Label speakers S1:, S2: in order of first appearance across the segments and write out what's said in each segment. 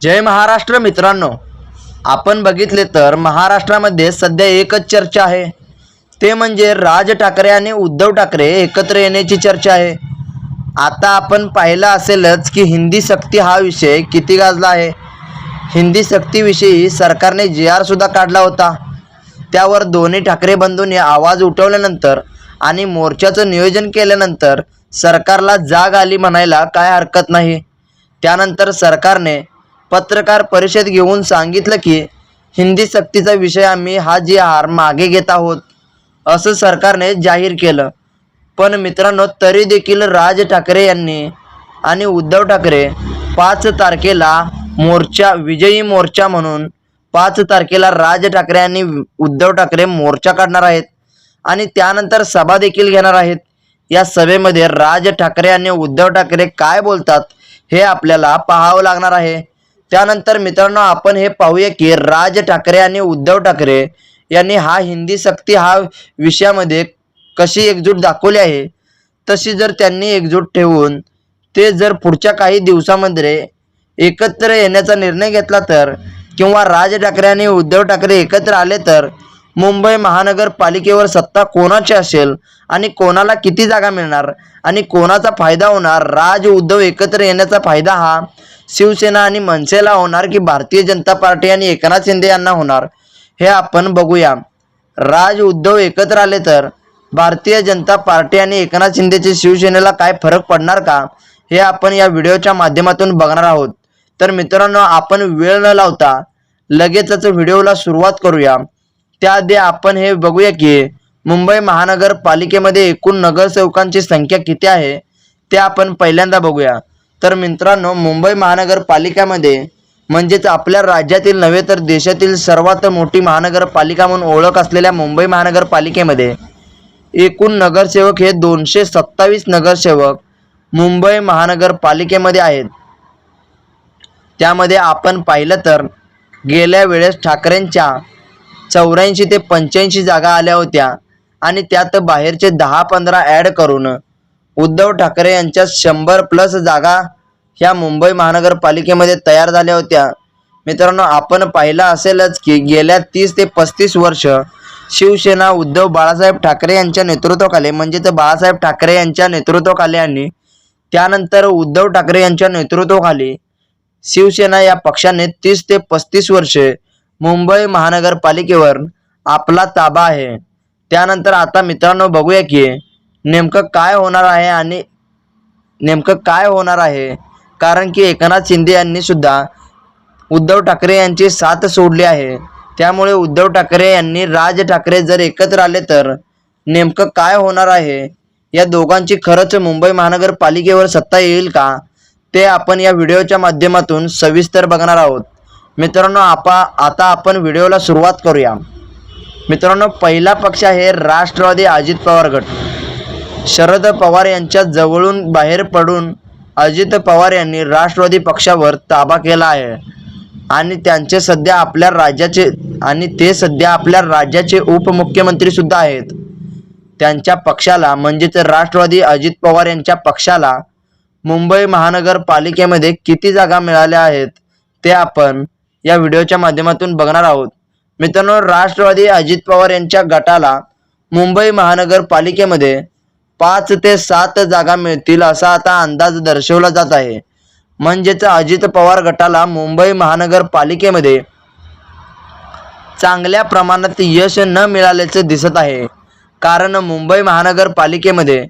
S1: जय महाराष्ट्र मित्रांनो आपण बघितले तर महाराष्ट्रामध्ये सध्या एकच चर्चा आहे. ते म्हणजे राज ठाकरे आणि उद्धव ठाकरे एकत्र येण्याची चर्चा आहे. आता आपण पाहिलं असेलच की हिंदी सक्ती हा विषय किती गाजला आहे. हिंदी सक्तीविषयी सरकारने जी आर सुद्धा काढला होता. त्यावर दोन्ही ठाकरे बंधूंनी आवाज उठवल्यानंतर आणि मोर्चाचं नियोजन केल्यानंतर सरकारला जाग आली म्हणायला काय हरकत नाही. त्यानंतर सरकारने पत्रकार परिषद घेऊन सांगितलं की हिंदी सक्तीचा विषय आम्ही हा जी आर मागे घेत आहोत असं सरकारने जाहीर केलं. पण मित्रांनो तरी देखील राज ठाकरे यांनी आणि उद्धव ठाकरे पाच तारखेला मोर्चा विजयी मोर्चा म्हणून पाच तारखेला राज ठाकरे आणि उद्धव ठाकरे मोर्चा काढणार आहेत आणि त्यानंतर सभा देखील घेणार आहेत. या सभेमध्ये राज ठाकरे आणि उद्धव ठाकरे काय बोलतात हे आपल्याला पाहावं लागणार आहे. त्यानंतर मित्रांनो आपण हे पाहूया की राज ठाकरे आणि उद्धव ठाकरे यांनी हा हिंदी सक्ती हा विषयामध्ये कशी एकजूट दाखवली आहे तशी जर त्यांनी एकजूट ठेवून ते जर पुढच्या काही दिवसामध्ये एकत्र येण्याचा निर्णय घेतला तर किंवा राज ठाकरे आणि उद्धव ठाकरे एकत्र आले तर मुंबई महानगरपालिकेवर सत्ता कोणाची असेल आणि कोणाला किती जागा मिळणार आणि कोणाचा फायदा होणार राज उद्धव एकत्र येण्याचा फायदा हा शिवसेना आणि मनसेला होणार की भारतीय जनता पार्टी आणि एकनाथ शिंदे यांना होणार? हे आपण बघूया. राज उद्धव एकत्र आले तर भारतीय जनता पार्टी आणि एकनाथ शिंदेचे शिवसेनेला काय फरक पडणार का? हे आपण या व्हिडिओच्या माध्यमातून बघणार आहोत. तर मित्रांनो आपण वेळ न लावता लगेचच व्हिडिओला सुरुवात करूया. त्याआधी आपण हे बघूया की मुंबई महानगरपालिकेमध्ये एकूण नगरसेवकांची संख्या किती आहे? ते आपण पहिल्यांदा बघूया. तर मित्रांनो मुंबई महानगरपालिकामध्ये म्हणजेच आपल्या राज्यातील नव्हे तर देशातील सर्वात मोठी महानगरपालिका म्हणून ओळख असलेल्या मुंबई महानगरपालिकेमध्ये एकूण नगरसेवक हे दोनशे सत्तावीस नगरसेवक मुंबई महानगरपालिकेमध्ये आहेत. त्यामध्ये आपण पाहिलं तर गेल्या वेळेस ठाकरेंच्या चौऱ्याऐंशी ते पंच्याऐंशी जागा आल्या होत्या आणि त्यात बाहेरचे दहा पंधरा ॲड करून उद्धव ठाकरे यांच्या शंभर प्लस जागा ह्या मुंबई महानगरपालिकेमध्ये तयार झाल्या होत्या. मित्रांनो आपण पाहिलं असेलच की गेल्या तीस ते पस्तीस वर्ष शिवसेना उद्धव बाळासाहेब ठाकरे यांच्या नेतृत्वाखाली म्हणजेच बाळासाहेब ठाकरे यांच्या नेतृत्वाखाली आणि त्यानंतर उद्धव ठाकरे यांच्या नेतृत्वाखाली शिवसेना या पक्षाने तीस ते पस्तीस वर्षे मुंबई महानगरपालिकेवर आपला ताबा आहे. त्यानंतर आता मित्रांनो बघूया की नेमकं काय होणार आहे आणि नेमकं काय होणार आहे. कारण की एकनाथ शिंदे यांनी सुद्धा उद्धव ठाकरे यांची साथ सोडली आहे. त्यामुळे उद्धव ठाकरे यांनी राज ठाकरे जर एकत्र आले तर नेमकं काय होणार आहे? या दोघांची खरंच मुंबई महानगरपालिकेवर सत्ता येईल का? ते आपण या व्हिडिओच्या माध्यमातून सविस्तर बघणार आहोत. मित्रांनो आपा आता आपण व्हिडिओला सुरुवात करूया. मित्रांनो पहिला पक्ष आहे राष्ट्रवादी अजित पवार गट. शरद पवार यांच्या जवळून बाहेर पडून अजित पवार यांनी राष्ट्रवादी पक्षावर ताबा केला आहे. आणि त्यांचे सध्या आपल्या राज्याचे आणि ते सध्या आपल्या राज्याचे उपमुख्यमंत्री सुद्धा आहेत. त्यांच्या पक्षाला म्हणजेच राष्ट्रवादी अजित पवार यांच्या पक्षाला मुंबई महानगरपालिकेमध्ये किती जागा मिळाल्या आहेत ते आपण या व्हिडिओच्या माध्यमातून बघणार आहोत. मित्रांनो राष्ट्रवादी अजित पवार यांच्या गटाला मुंबई महानगरपालिकेमध्ये पाच ते सात जागा मिळतील असा आता अंदाज दर्शवला जात आहे. म्हणजेच अजित पवार गटाला मुंबई महानगरपालिकेमध्ये चांगल्या प्रमाणात यश न मिळाल्याचं दिसत आहे. कारण मुंबई महानगरपालिकेमध्ये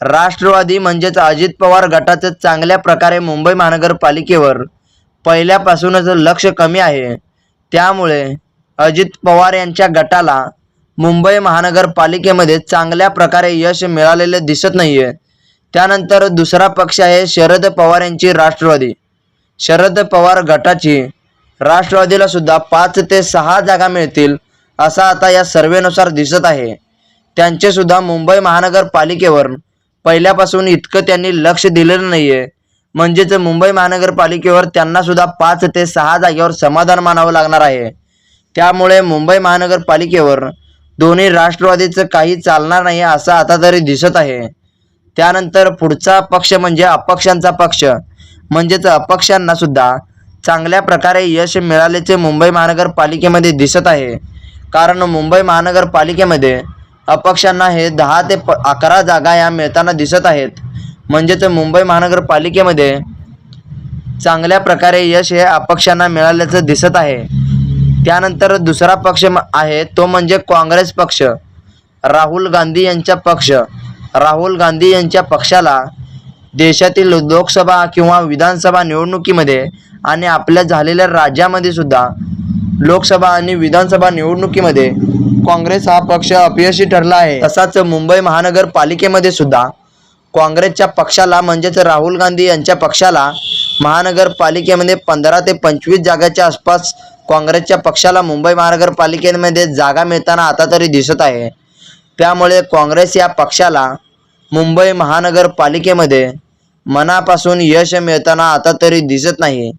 S1: राष्ट्रवादी म्हणजेच अजित पवार गटाचं चांगल्या प्रकारे मुंबई महानगरपालिकेवर पहिल्यापासूनच लक्ष कमी आहे. त्यामुळे अजित पवार यांच्या गटाला मुंबई महानगरपालिकेमध्ये चांगल्या प्रकारे यश मिळालेले दिसत नाही आहे त्यानंतर दुसरा पक्ष आहे शरद पवार यांची राष्ट्रवादी. शरद पवार गटाची राष्ट्रवादीला सुद्धा पाच ते सहा जागा मिळतील असा आता या सर्वेनुसार दिसत आहे. त्यांचे सुद्धा मुंबई महानगरपालिकेवर पहिल्यापासून इतकं त्यांनी लक्ष दिलेलं नाही आहे म्हणजेच मुंबई महानगरपालिकेवर त्यांना सुद्धा पाच ते सहा जागेवर समाधान मानावं लागणार आहे. त्यामुळे मुंबई महानगरपालिकेवर दोन्ही राष्ट्रवादीचं काही चालणार नाही असं आता तरी दिसत आहे. त्यानंतर पुढचा पक्ष म्हणजे अपक्षांचा पक्ष. म्हणजेच अपक्षांना सुद्धा चांगल्या प्रकारे यश मिळाल्याचे मुंबई महानगरपालिकेमध्ये दिसत आहे. कारण मुंबई महानगरपालिकेमध्ये अपक्षांना हे दहा ते प अकरा जागा या मिळताना दिसत आहेत. म्हणजेच मुंबई महानगरपालिकेमध्ये चांगल्या प्रकारे यश हे अपक्षांना मिळाल्याचं दिसत आहे. त्यानंतर दुसरा पक्ष आहे तो म्हणजे काँग्रेस पक्ष. राहुल गांधी यांचा पक्ष. राहुल गांधी यांच्या पक्षाला देशातील लोकसभा किंवा विधानसभा निवडणुकीमध्ये आणि आपल्या झालेल्या राज्यामध्ये सुद्धा लोकसभा आणि विधानसभा निवडणुकीमध्ये काँग्रेस हा पक्ष अपयशी ठरला आहे. तसाच मुंबई महानगरपालिकेमध्ये सुद्धा काँग्रेसच्या पक्षाला म्हणजेच राहुल गांधी यांच्या पक्षाला महानगरपालिकेमध्ये पंधरा ते पंचवीस जागाच्या आसपास काँग्रेसच्या पक्षाला मुंबई महानगरपालिकेमध्ये जागा मिळताना आता तरी दिसत आहे. त्यामुळे काँग्रेस या पक्षाला मुंबई महानगरपालिकेमध्ये मनापासून यश मिळताना आता तरी दिसत नाही.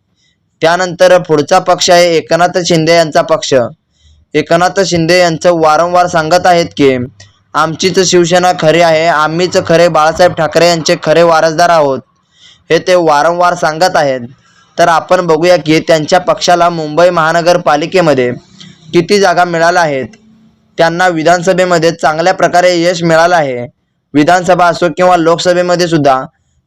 S1: त्यानंतर पुढचा पक्ष आहे एकनाथ शिंदे यांचा पक्ष. एकनाथ शिंदे यांचं वारंवार सांगत आहेत की आमचीच शिवसेना खरी आहे आम्हीच खरे बाळासाहेब ठाकरे यांचे खरे वारसदार आहोत. हे ते वारंवार सांगत आहेत. तर आपण बघूया की त्यांच्या पक्षाला मुंबई महानगरपालिकेमध्ये किती जागा मिळाल्या आहेत. त्यांना विधानसभेमध्ये चांगल्या प्रकारे यश मिळालं आहे. विधानसभा असो किंवा लोकसभेमध्ये सुद्धा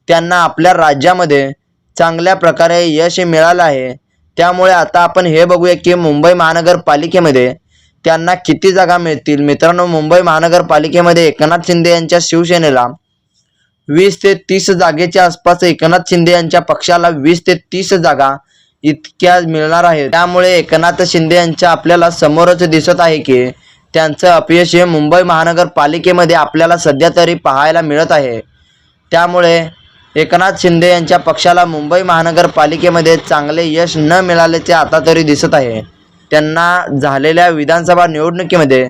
S1: त्यांना आपल्या राज्यामध्ये चांगल्या प्रकारे यश मिळालं आहे. त्यामुळे आता आपण हे बघूया की मुंबई महानगरपालिकेमध्ये त्यांना किती जागा मिळतील. मित्रांनो मुंबई महानगरपालिकेमध्ये एकनाथ शिंदे यांच्या शिवसेनेला वीस ते तीस जागेच्या आसपास एकनाथ शिंदे यांच्या पक्षाला वीस ते तीस जागा इतक्या मिळणार आहेत. त्यामुळे एकनाथ शिंदे यांच्या आपल्याला समोरच दिसत आहे की त्यांचं अपयश हे मुंबई महानगरपालिकेमध्ये आपल्याला सध्या तरी पाहायला मिळत आहे. त्यामुळे एकनाथ शिंदे यांच्या पक्षाला मुंबई महानगरपालिकेमध्ये चांगले यश न मिळाल्याचे आता तरी दिसत आहे. त्यांना झालेल्या विधानसभा निवडणुकीमध्ये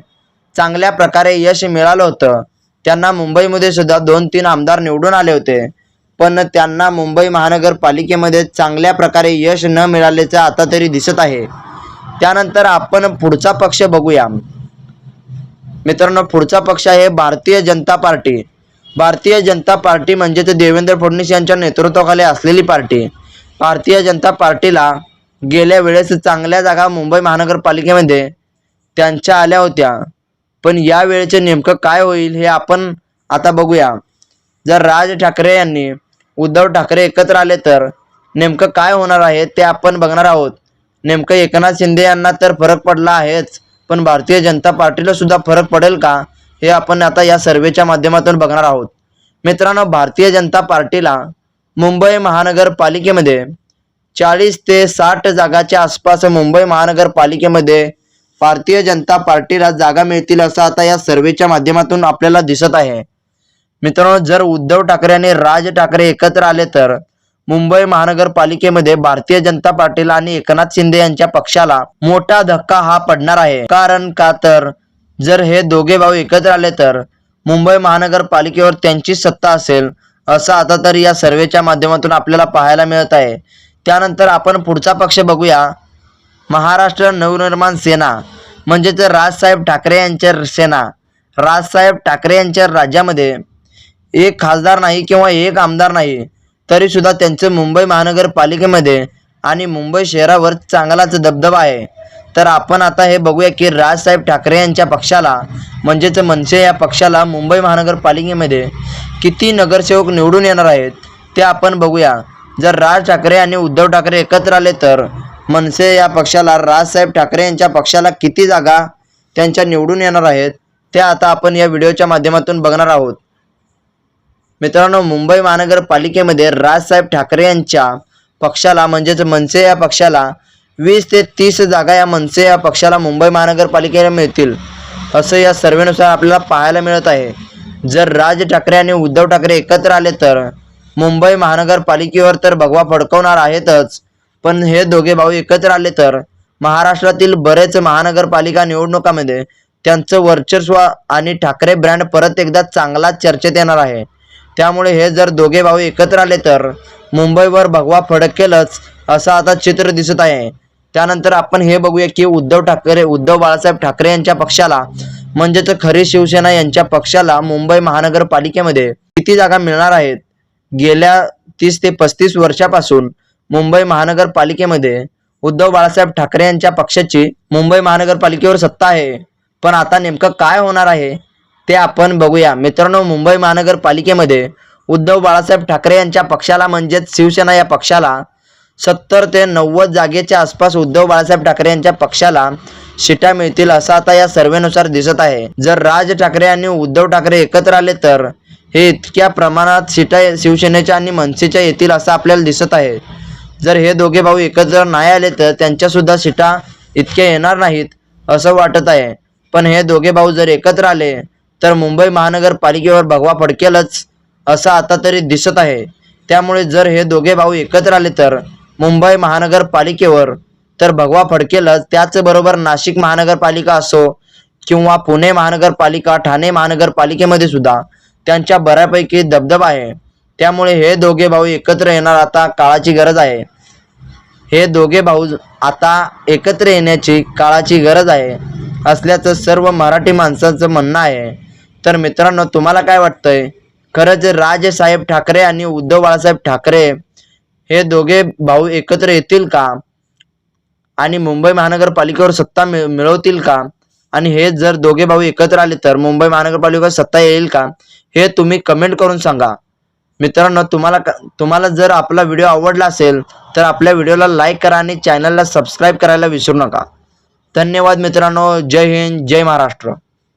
S1: चांगल्या प्रकारे यश मिळालं होतं. त्यांना मुंबईमध्ये सुद्धा दोन तीन आमदार निवडून आले होते. पण त्यांना मुंबई महानगरपालिकेमध्ये चांगल्या प्रकारे यश न मिळाल्याचं आता तरी दिसत आहे. त्यानंतर आपण पुढचा पक्ष बघूया. मित्रांनो पुढचा पक्ष आहे भारतीय जनता पार्टी. भारतीय जनता पार्टी म्हणजेच देवेंद्र फडणवीस यांच्या नेतृत्वाखाली असलेली पार्टी. भारतीय जनता पार्टीला गेल्या वेळेस चांगल्या जागा मुंबई महानगरपालिकेमध्ये त्यांच्या आल्या होत्या. पण या वेळेचे नेमकं काय होईल हे आपण आता बघूया. जर राज ठाकरे यांनी उद्धव ठाकरे एकत्र आले तर नेमकं काय होणार आहे ते आपण बघणार आहोत. नेमकं एकनाथ शिंदे यांना तर फरक पडला आहेच पण भारतीय जनता पार्टीला सुद्धा फरक पडेल का हे आपण आता या सर्वेच्या माध्यमातून बघणार आहोत. मित्रांनो भारतीय जनता पार्टीला मुंबई महानगरपालिकेमध्ये चाळीस ते साठ जागाच्या आसपास मुंबई महानगरपालिकेमध्ये भारतीय जनता पार्टीला जागा मिळतील असं आता या सर्वेच्या माध्यमातून आपल्याला दिसत आहे. मित्रांनो जर उद्धव ठाकरे आणि राज ठाकरे एकत्र आले तर मुंबई महानगरपालिकेमध्ये भारतीय जनता पार्टीला आणि एकनाथ शिंदे यांच्या पक्षाला मोठा धक्का हा पडणार आहे. कारण का तर? जर हे दोघे भाऊ एकत्र आले तर मुंबई महानगरपालिकेवर त्यांची सत्ता असेल असं आता तर या सर्वेच्या माध्यमातून आपल्याला पाहायला मिळत आहे. त्यानंतर आपण पुढचा पक्ष बघूया. महाराष्ट्र नवनिर्माण सेना. म्हणजेच राजसाहेब ठाकरे यांच्या सेना राजसाहेब ठाकरे यांच्या राज्यामध्ये एक खासदार नाही किंवा एक आमदार नाही तरीसुद्धा त्यांचं मुंबई महानगरपालिकेमध्ये आणि मुंबई शहरावर चांगलाच दबदबा आहे. तर आपण आता हे बघूया की राजसाहेब ठाकरे यांच्या पक्षाला म्हणजेच मनसे या पक्षाला मुंबई महानगरपालिकेमध्ये किती नगरसेवक निवडून येणार आहेत ते आपण बघूया. जर राज ठाकरे आणि उद्धव ठाकरे एकत्र आले तर मनसे या पक्षाला राजसाहेब ठाकरे यांच्या पक्षाला किती जागा त्यांच्या निवडून येणार आहेत ते आता आपण या व्हिडिओच्या माध्यमातून बघणार आहोत. मित्रांनो मुंबई महानगरपालिकेमध्ये राजसाहेब ठाकरे यांच्या पक्षाला म्हणजेच मनसे या पक्षाला वीस ते तीस जागा या मनसे या पक्षाला मुंबई महानगरपालिकेला मिळतील असं या सर्वेनुसार आपल्याला पाहायला मिळत आहे. जर राज ठाकरे आणि उद्धव ठाकरे एकत्र आले तर मुंबई महानगरपालिकेवर तर भगवा फडकवणार आहेतच. पण हे दोघे भाऊ एकत्र आले तर महाराष्ट्रातील बरेच महानगरपालिका निवडणुकामध्ये त्यांचं वर्चस्व आणि ठाकरे ब्रँड परत एकदा चांगला चर्चेत येणार आहे. त्यामुळे हे जर दोघे भाऊ एकत्र आले तर मुंबईवर भगवा फडकेलच असं आता चित्र दिसत आहे. त्यानंतर आपण हे बघूया की उद्धव ठाकरे उद्धव बाळासाहेब ठाकरे यांच्या पक्षाला म्हणजेच खरी शिवसेना यांच्या पक्षाला मुंबई महानगरपालिकेमध्ये किती जागा मिळणार आहेत? गेल्या तीस ते पस्तीस वर्षापासून मुंबई महानगरपालिकेमध्ये उद्धव बाळासाहेब ठाकरे यांच्या पक्षाची मुंबई महानगरपालिकेवर सत्ता आहे. पण आता नेमकं काय होणार आहे ते आपण बघूया. मित्रांनो मुंबई महानगरपालिकेमध्ये उद्धव बाळासाहेब ठाकरे यांच्या पक्षाला म्हणजेच शिवसेना या पक्षाला सत्तर ते नव्वद जागेच्या आसपास उद्धव बाळासाहेब ठाकरे यांच्या पक्षाला शिटा मिळतील असं आता या सर्वेनुसार दिसत आहे. जर राज ठाकरे आणि उद्धव ठाकरे एकत्र आले तर हे इतक्या प्रमाणात शिटा शिवसेनेच्या आणि मनसेच्या येतील असं आपल्याला दिसत आहे. जर हे दोघे भाऊ एकत्र नाही आले तर त्यांच्यासुद्धा सीटा इतक्या येणार नाहीत असं वाटत आहे. पण हे दोघे भाऊ जर एकत्र आले तर मुंबई महानगरपालिकेवर भगवा फडकेलच असं आता तरी दिसत आहे. त्यामुळे जर हे दोघे भाऊ एकत्र आले तर मुंबई महानगरपालिकेवर तर भगवा फडकेलच. त्याचबरोबर नाशिक महानगरपालिका असो किंवा पुणे महानगरपालिका ठाणे महानगरपालिकेमध्ये सुद्धा त्यांच्या बऱ्यापैकी दबदबा आहे. त्यामुळे हे दोघे भाऊ एकत्र येणार आता काळाची गरज आहे. हे दोघे भाऊ आता एकत्र येण्याची काळाची गरज आहे असल्याचं सर्व मराठी माणसाचं म्हणणं आहे. तर मित्रांनो तुम्हाला काय वाटतंय? खरंच राजसाहेब ठाकरे आणि उद्धव बाळासाहेब ठाकरे हे दोघे भाऊ एकत्र येतील का? आणि मुंबई महानगरपालिकेवर सत्ता मिळ मिळवतील का? आणि हे जर दोघे भाऊ एकत्र आले तर मुंबई महानगरपालिकेवर सत्ता येईल का? हे तुम्ही कमेंट करून सांगा. मित्रांनो तुम्हाला तुम्हाला जर आपला व्हिडिओ आवडला असेल तर आपल्या व्हिडिओला लाईक करा आणि चॅनलला सबस्क्राईब करायला विसरू नका. धन्यवाद मित्रांनो. जय हिंद जय महाराष्ट्र.